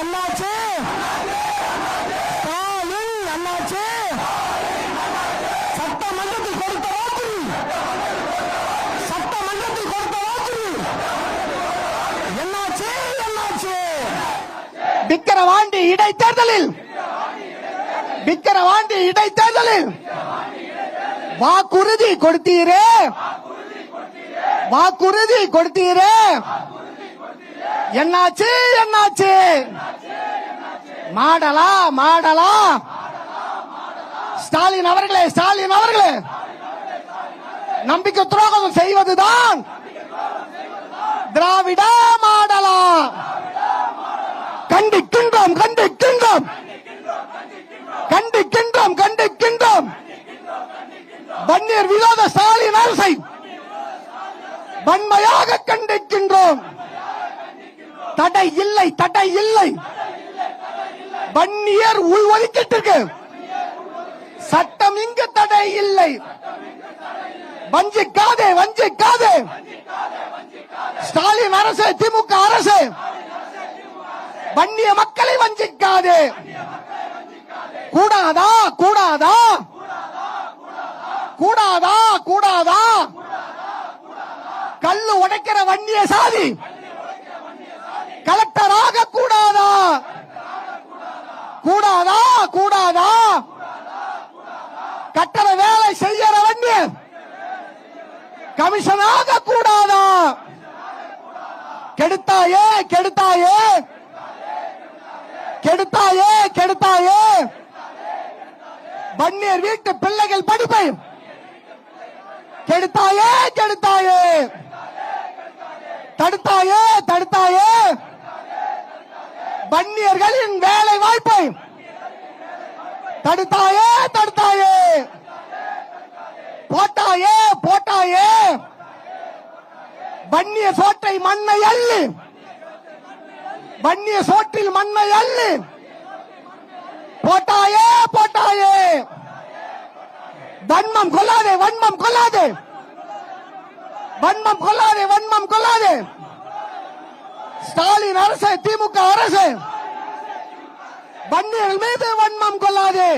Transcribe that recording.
அண்ணாச்சி. ஸ்டாலின் அண்ணாச்சி. சட்டமன்றத்தில் கொடுத்த வாக்குறுதி. சட்டமன்றத்தில் கொடுத்த வாக்குறுதி. என்னாச்சு? என்னாச்சு? விக்கிரவாண்டி இடைத்தேர்தலில். விக்கிரவாண்டி இடைத்தேர்தலில். வாக்குறுதி கொடுத்தீரே. வாக்குறுதி கொடுத்தீரே. என்னாச்சு என்னாச்சு? மாடலா மாடலா? ஸ்டாலின் அவர்களே ஸ்டாலின் அவர்களே. நம்பிக்கை துரோகம் செய்வதுதான். திராவிட மாடலா. கண்டிக்கின்றோம் கண்டிக்கின்றோம். கண்டிக்கின்றோம் கண்டிக்கின்றோம். வன்னியர் விரோத ஸ்டாலின் அரசை வன்மையாக கண்டிக்கின்றோம். தடை இல்லை தடை இல்லை. வன்னியர் உள்ஒதுக்கீட்டிற்கு சட்டம் இங்கு தடை இல்லை. வஞ்சிக்காதே வஞ்சிக்காதே. ஸ்டாலின் அரசு திமுக அரசு. வன்னிய மக்களை வஞ்சிக்காதே. கூடாதா கூடாதா? கூடாதா கூடாதா? கல்லு உடைக்கிற வன்னிய சாதி. கலெக்டர் ஆக கூடாதா? கூடாதா? கூடாதா? கட்டட வேலை செய்யற கமிஷன் கமிஷனாக கூடாதா? கெடுத்தாயே கெடுத்தாயே. கெடுத்தாயே கெடுத்தாயே. வன்னியர் வீட்டு பிள்ளைகள் படிப்பை கெடுத்தாயே கெடுத்தாயே. தடுத்தாயே வன்னியர்களின் வேலை வாய்ப்பை தடுத்தாயே தடுத்தாயே. போட்டாயே போட்டாயே. வன்னிய சோற்றை மண்ணை அள்ளு. வன்னிய சோற்றில் மண்ணை அள்ளு. போட்டாயே போட்டாயே. வன்மம் கொள்ளாதே வன்மம் கொள்ளாதே. வன்மம் கொள்ளாதே வன்மம் கொள்ளாதே. ஸ்டாலின் அரசு திமுக அரசு. வன்னியர்கள் மீது வன்மம் கொள்ளாதே.